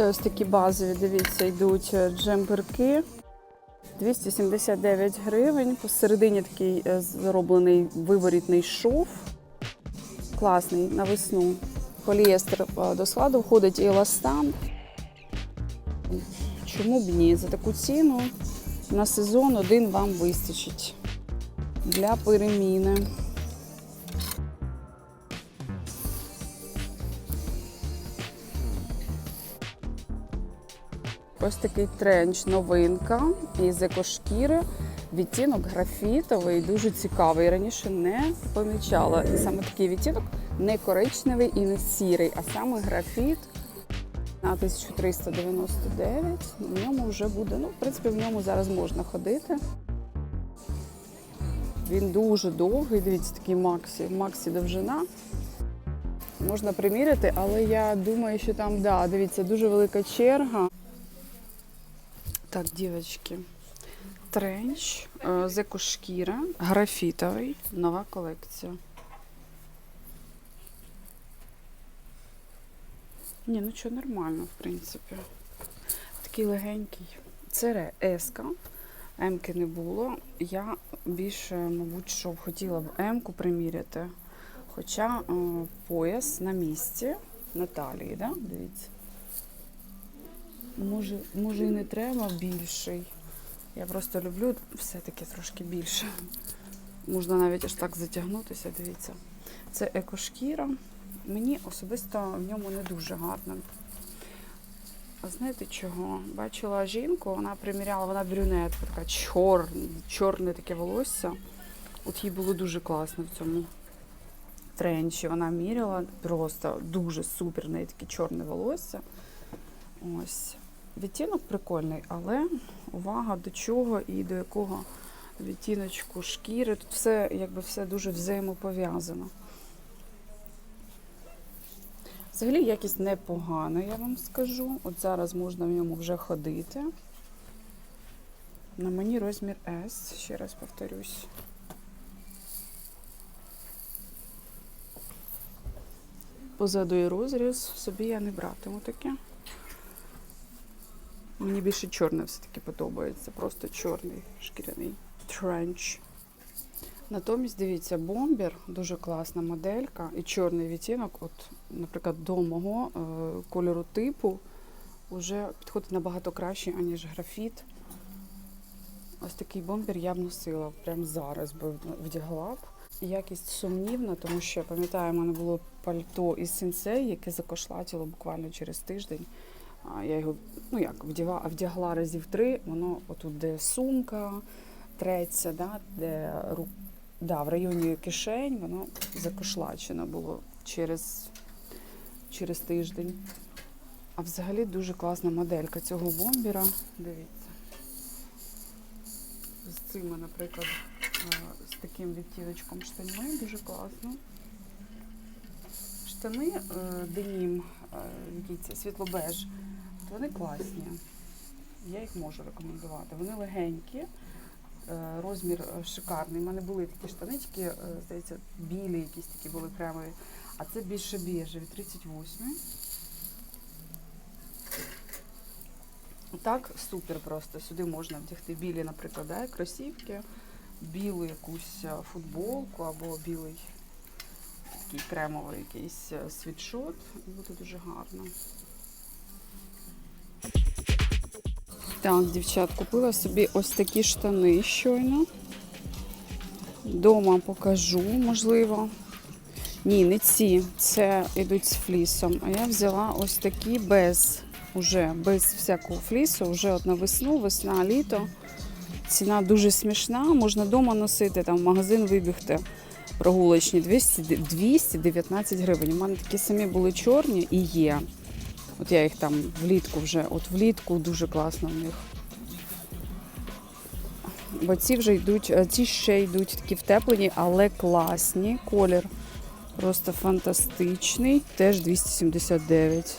Це ось такі базові, дивіться, йдуть е, джемперки. 279 гривень. Посередині такий е, зроблений виворітний шов. Класний на весну. Поліестер е, до складу входить і еластан. Чому б ні? За таку ціну на сезон один вам вистачить для переміни. Ось такий тренч, новинка із екошкіри. Відтінок графітовий, дуже цікавий. Раніше не помічала. І саме такий відтінок не коричневий і не сірий, а саме графіт на 1399. В ньому вже буде. Ну, в принципі, в ньому зараз можна ходити. Він дуже довгий. Дивіться, такий Максі. Максі довжина. Можна приміряти, але я думаю, що там, да, дивіться, дуже велика черга. Так, дівчатки, тренч е, з графітовий, нова колекція. Ні, ну що, нормально, в принципі. Такий легенький. Це еска. М-ки не було. Я більше, мабуть, що хотіла б М-ку приміряти. Хоча е, пояс на місці, на талії, да? дивіться. Може, може і не треба більший. Я просто люблю все-таки трошки більше. Можна навіть аж так затягнутися, дивіться. Це екошкіра. Мені особисто в ньому не дуже гарно. А знаєте чого? Бачила жінку, вона приміряла, вона брюнетка, така чор, чорне таке волосся. От їй було дуже класно в цьому тренчі. Вона міряла просто дуже супер, неї таке чорне волосся. Ось. Відтінок прикольний, але увага до чого і до якого відтіночку шкіри. Тут все, якби все дуже взаємопов'язано. Взагалі якість непогана, я вам скажу. От зараз можна в ньому вже ходити. На мені розмір S, ще раз повторюсь. Позаду і розріз собі я не братиму таке. Мені більше чорне все-таки подобається. Просто чорний шкіряний тренч. Натомість, дивіться, бомбер, дуже класна моделька і чорний відтінок, от, наприклад, до мого е, кольору типу, вже підходить набагато краще, аніж графіт. Ось такий бомбер я б носила прямо зараз би вдягла б. Якість сумнівна, тому що пам'ятаю, в мене було пальто із сенсей, яке закошлатіло буквально через тиждень. Я його ну як вдягла, вдягла разів три, воно отут, де сумка треться, да, де да, в районі кишень, воно закошлачено було через, через тиждень. А взагалі дуже класна моделька цього бомбера. Дивіться. З цими, наприклад, е, з таким відтіночком штаньми дуже класно. Штани е, денім, який це світло-беж, от вони класні. Я їх можу рекомендувати. Вони легенькі, е, розмір е, шикарний. У мене були такі штанички, е, здається, білі, якісь такі були кремові. А це більше біжеві, 38. Так, супер просто. Сюди можна вдягти білі, наприклад, кросівки, білу якусь футболку або білий такий кремовий якийсь е, світшот. І буде дуже гарно. Так, дівчат, купила собі ось такі штани щойно. Дома покажу, можливо. Ні, не ці. Це йдуть з флісом. А я взяла ось такі без, уже без всякого флісу, вже от на весну, весна, літо. Ціна дуже смішна, можна вдома носити, там в магазин вибігти прогулочні 200, 219 гривень. У мене такі самі були чорні і є. От я їх там влітку вже, от влітку дуже класно в них. Бо ці вже йдуть, е, ці ще йдуть такі втеплені, але класні. Колір просто фантастичний. Теж 279.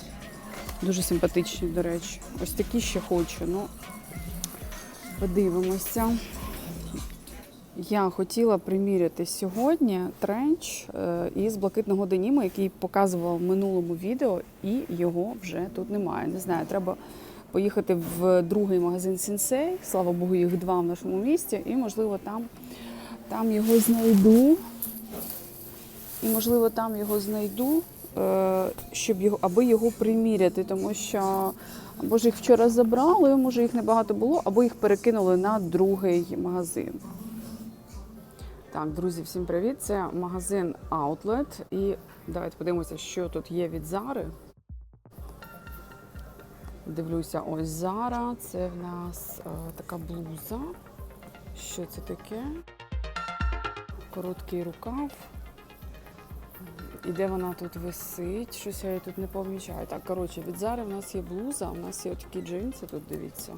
Дуже симпатичні, до речі. Ось такі ще хочу. Ну, подивимося. Я хотіла приміряти сьогодні тренч е, із блакитного деніму, який показував в минулому відео, і його вже тут немає. Не знаю, треба поїхати в другий магазин Сінсей. Слава Богу, їх два в нашому місті, і можливо там, там його знайду. І можливо там його знайду, е, щоб його, аби його приміряти, тому що або ж їх вчора забрали, може їх небагато було, або їх перекинули на другий магазин. Так, друзі, всім привіт! Це магазин Outlet. І давайте подивимося, що тут є від Зари. Дивлюся, ось Зара. Це в нас е, така блуза. Що це таке? Короткий рукав. І де вона тут висить? Щось я її тут не помічаю. Так, коротше, від Зари в нас є блуза, у нас є такі джинси, тут дивіться.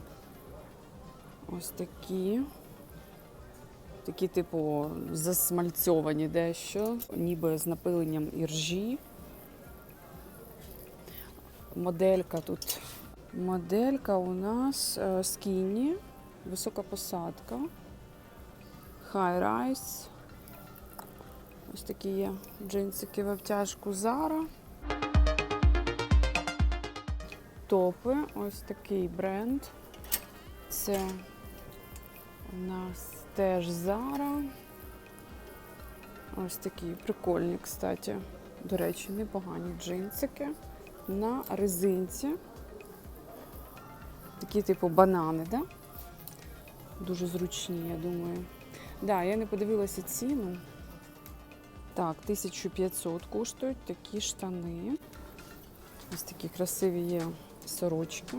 Ось такі. Такі, типу, засмальцьовані дещо, ніби з напиленням іржі. Моделька тут. Моделька у нас е, скіні, висока посадка, rise. Ось такі є джинсики в обтяжку Zara. Топи, ось такий бренд. Це у нас теж Zara. Ось такі прикольні, кстати. До речі, непогані джинсики на резинці. Такі, типу, банани, да? Дуже зручні, я думаю. Да, я не подивилася ціну. Так, 1500 коштують такі штани. Ось такі красиві є сорочки.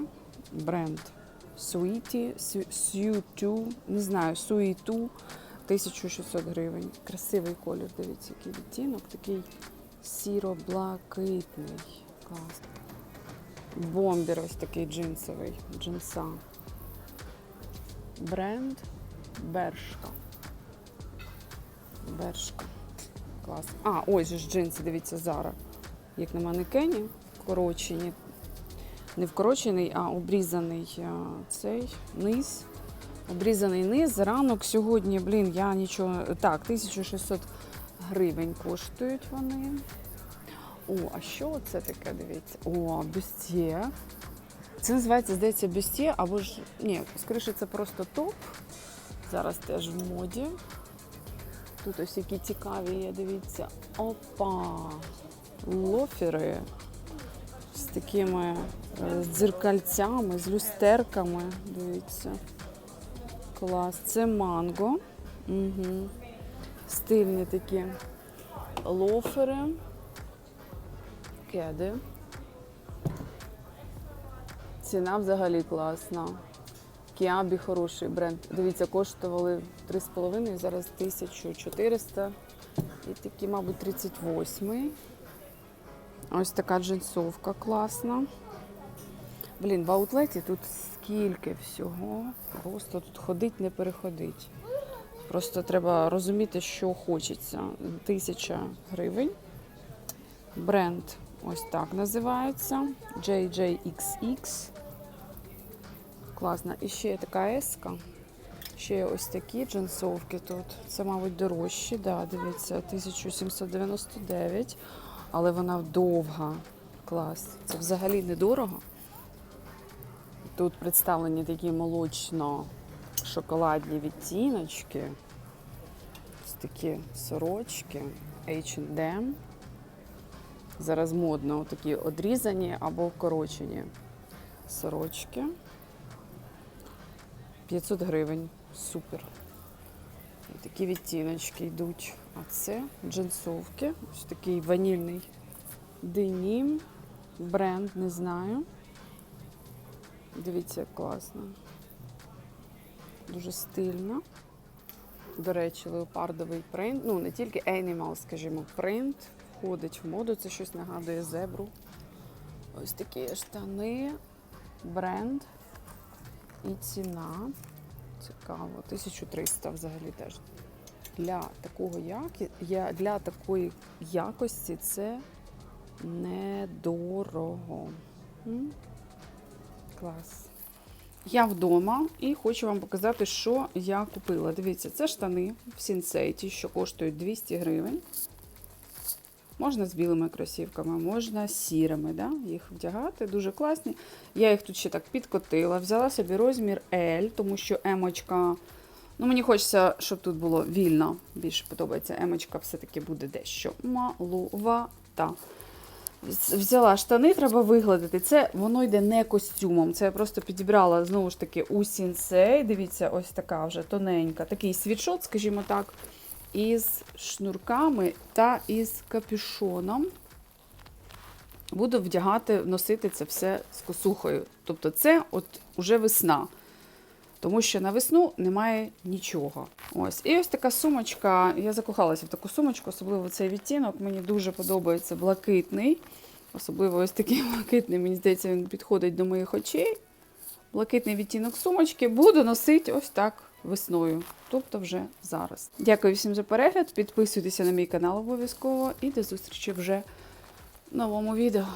Бренд Sweetie, Sue2, не знаю, Sue2, 1600 гривень. Красивий колір, дивіться, який відтінок, такий сіро-блакитний. Клас. Бомбер ось такий джинсовий, джинса. Бренд Бершка. Бершка. Клас. А, ось же ж джинси, дивіться, Зара. Як на манекені, вкорочені. Не вкорочений, а обрізаний цей низ. Обрізаний низ. Ранок сьогодні, блін, я нічого. Так, 1600 гривень коштують вони. О, а що це таке, дивіться? О, бюстє. Це називається, здається, бюстє, або ж. Ні, скоріше, це просто топ. Зараз теж в моді. Тут ось які цікаві є, дивіться. Опа! Лофери такими е, дзеркальцями, з люстерками. Дивіться. Клас. Це манго. Угу. Стильні такі лофери. Кеди. Ціна взагалі класна. Кіабі хороший бренд. Дивіться, коштували 3,5, зараз 1400. І такі, мабуть, 38. Ось така джинсовка класна. Блін, в аутлеті тут скільки всього. Просто тут ходить, не переходить. Просто треба розуміти, що хочеться. Тисяча гривень. Бренд ось так називається. JJXX. Класна. І ще є така еска. Ще є ось такі джинсовки тут. Це, мабуть, дорожчі. Да, дивіться, 1799. Але вона довга. Клас. Це взагалі недорого. Тут представлені такі молочно-шоколадні відтіночки. Ось такі сорочки. H&M. Зараз модно такі одрізані або вкорочені сорочки. 500 гривень. Супер. Такі відтіночки йдуть. А це джинсовки. Ось такий ванільний денім. Бренд, не знаю. Дивіться, як класно. Дуже стильно. До речі, леопардовий принт. Ну, не тільки Animal, скажімо, принт входить в моду. Це щось нагадує зебру. Ось такі штани, бренд і ціна. Цікаво, 1300 взагалі теж. Для такого які... для такої якості це недорого. Клас. Я вдома і хочу вам показати, що я купила. Дивіться, це штани в Сінсейті, що коштують 200 гривень. Можна з білими кросівками, можна з сірими, да? їх вдягати, дуже класні. Я їх тут ще так підкотила. Взяла собі розмір L, тому що емочка. Ну, мені хочеться, щоб тут було вільно. Більше подобається. Емочка все-таки буде дещо малувата. Взяла штани, треба вигладити. Це воно йде не костюмом. Це я просто підібрала знову ж таки у сінсей. Дивіться, ось така вже тоненька. Такий світшот, скажімо так, із шнурками та із капюшоном. Буду вдягати, носити це все з косухою. Тобто це от уже весна. Тому що на весну немає нічого. Ось. І ось така сумочка. Я закохалася в таку сумочку, особливо цей відтінок. Мені дуже подобається блакитний. Особливо ось такий блакитний, мені здається, він підходить до моїх очей. Блакитний відтінок сумочки буду носити ось так весною, тобто вже зараз. Дякую всім за перегляд. Підписуйтеся на мій канал обов'язково і до зустрічі вже в новому відео.